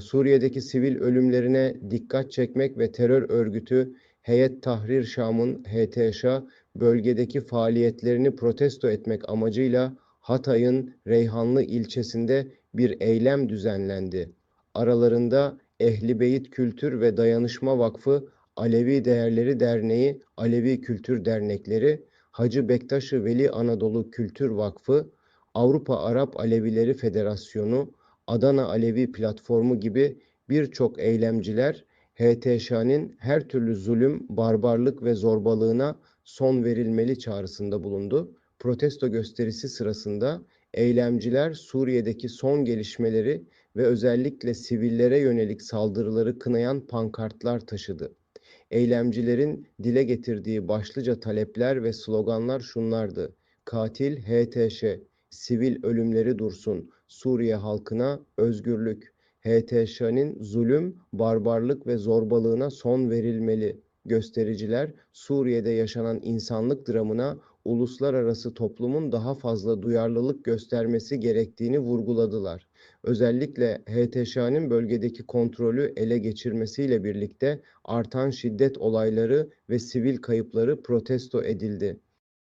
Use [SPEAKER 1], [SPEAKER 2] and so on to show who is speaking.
[SPEAKER 1] Suriye'deki sivil ölümlerine dikkat çekmek ve terör örgütü Heyet Tahrir Şam'ın HTŞ bölgedeki faaliyetlerini protesto etmek amacıyla Hatay'ın Reyhanlı ilçesinde bir eylem düzenlendi. Aralarında Ehli Beyt Kültür ve Dayanışma Vakfı, Alevi Değerleri Derneği, Alevi Kültür Dernekleri, Hacı Bektaş-ı Veli Anadolu Kültür Vakfı, Avrupa Arap Alevileri Federasyonu, Adana Alevi Platformu gibi birçok eylemciler HTŞ'nin her türlü zulüm, barbarlık ve zorbalığına son verilmeli çağrısında bulundu. Protesto gösterisi sırasında eylemciler Suriye'deki son gelişmeleri ve özellikle sivillere yönelik saldırıları kınayan pankartlar taşıdı. Eylemcilerin dile getirdiği başlıca talepler ve sloganlar şunlardı. Katil HTŞ, sivil ölümleri dursun, Suriye halkına özgürlük, HTŞ'nin zulüm, barbarlık ve zorbalığına son verilmeli. Göstericiler Suriye'de yaşanan insanlık dramına uluslararası toplumun daha fazla duyarlılık göstermesi gerektiğini vurguladılar. Özellikle HTŞ'nin bölgedeki kontrolü ele geçirmesiyle birlikte artan şiddet olayları ve sivil kayıpları protesto edildi.